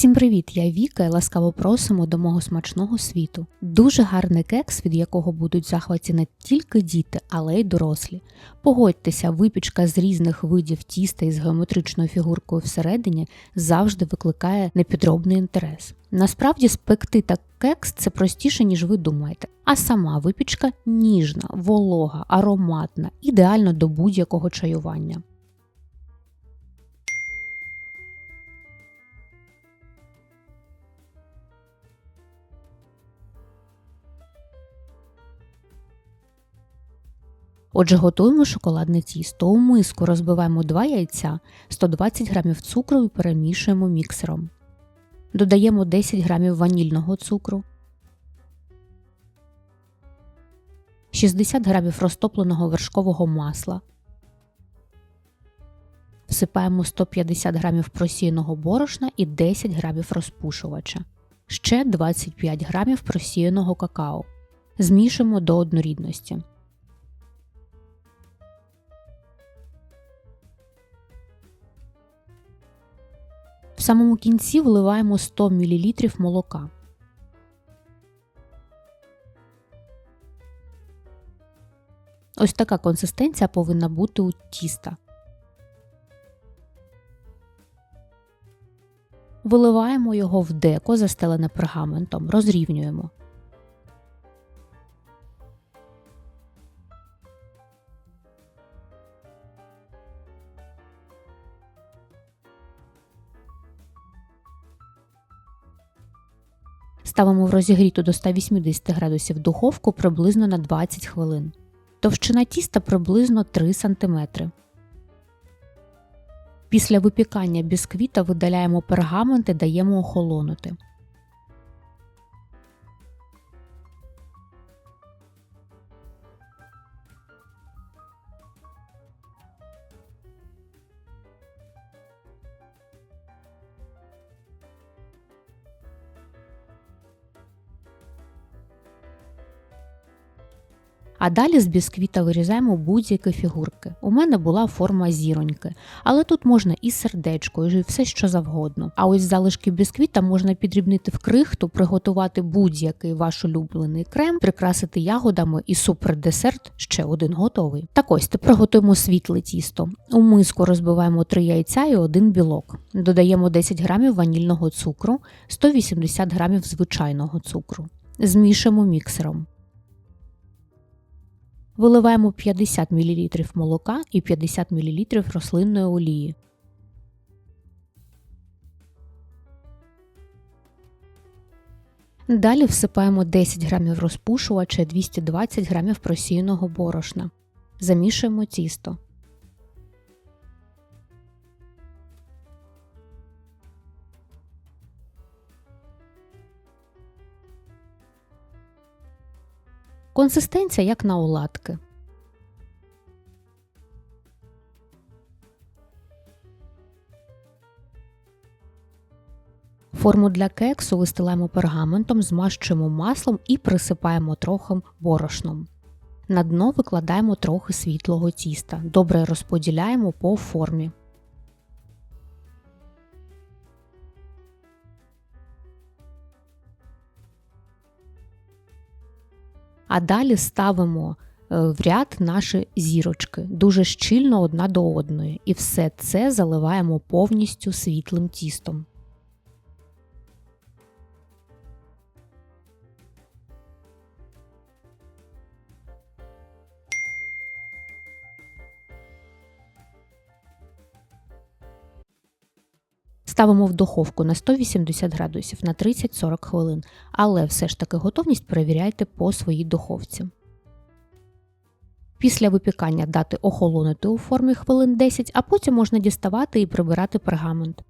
Усім привіт! Я Віка і ласкаво просимо до мого смачного світу. Дуже гарний кекс, від якого будуть захваті не тільки діти, але й дорослі. Погодьтеся, випічка з різних видів тіста із геометричною фігуркою всередині завжди викликає непідробний інтерес. Насправді спекти та кекс це простіше, ніж ви думаєте. А сама випічка ніжна, волога, ароматна, ідеально до будь-якого чаювання. Отже, готуємо шоколадне тісто. У миску розбиваємо 2 яйця, 120 г цукру і перемішуємо міксером. Додаємо 10 г ванільного цукру, 60 г розтопленого вершкового масла. Всипаємо 150 г просіяного борошна і 10 г розпушувача. Ще 25 г просіяного какао. Змішуємо до однорідності. В самому кінці вливаємо 100 мл молока. Ось така консистенція повинна бути у тіста. Виливаємо його в деко, застелене пергаментом, розрівнюємо. Ставимо в розігріту до 180 градусів духовку приблизно на 20 хвилин. Товщина тіста приблизно 3 см. Після випікання бісквіта видаляємо пергамент і даємо охолонути. А далі з бісквіта вирізаємо будь-які фігурки. У мене була форма зіроньки, але тут можна і сердечко, і все що завгодно. А ось залишки бісквіта можна підрібнити в крихту, приготувати будь-який ваш улюблений крем, прикрасити ягодами і супердесерт ще один готовий. Так ось тепер готуємо світле тісто. У миску розбиваємо 3 яйця і один білок. Додаємо 10 грамів ванільного цукру, 180 грамів звичайного цукру. Змішуємо міксером. Виливаємо 50 мл молока і 50 мл рослинної олії. Далі всипаємо 10 г розпушувача 220 г просіяного борошна. Замішуємо тісто. Консистенція як на оладки. Форму для кексу вистилаємо пергаментом, змащуємо маслом і присипаємо трохи борошном. На дно викладаємо трохи світлого тіста. Добре розподіляємо по формі. А далі ставимо е, в ряд наші зірочки дуже щільно одна до одної, і все це заливаємо повністю світлим тістом. Ставимо в духовку на 180 градусів на 30-40 хвилин, але все ж таки готовність перевіряйте по своїй духовці. Після випікання дати охолонути у формі хвилин 10, а потім можна діставати і прибирати пергамент.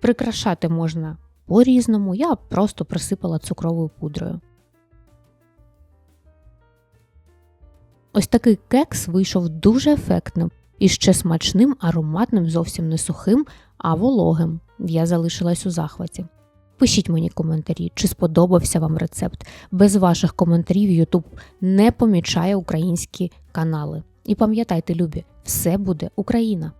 Прикрашати можна по різному, я просто присипала цукровою пудрою. Ось такий кекс вийшов дуже ефектним і ще смачним, ароматним, зовсім не сухим, а вологим. Я залишилась у захваті. Пишіть мені коментарі, чи сподобався вам рецепт. Без ваших коментарів YouTube не помічає українські канали. І пам'ятайте, любі, все буде Україна!